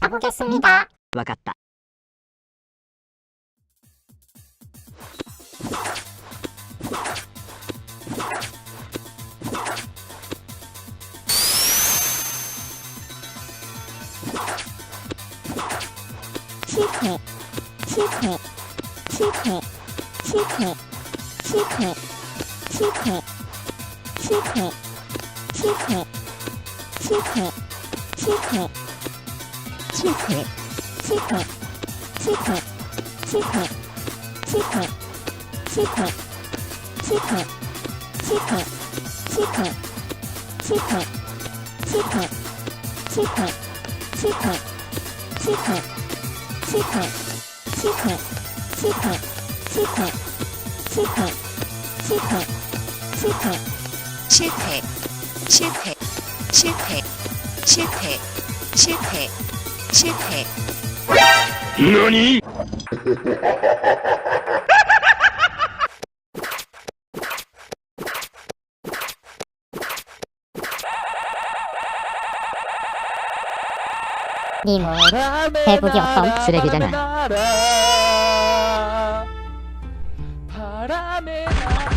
가보겠습니다. 와갔다. 실패, 실패, 실패, 실패, 실패, 실패, 실패, 실패, 실패, 실패. 실패, 실패, 실패, 실패, 실패, 실패, 실패, 실패, 실패, 실패, 실패, 실패, 실패, 실패. 실패, 실패, 실패, 실패, 실패, 실패, 실패, 실패, 실패, 실패, 실패, 실패, 실패. 너니? 님 대북이 없어 쓰레기잖아 바람에 나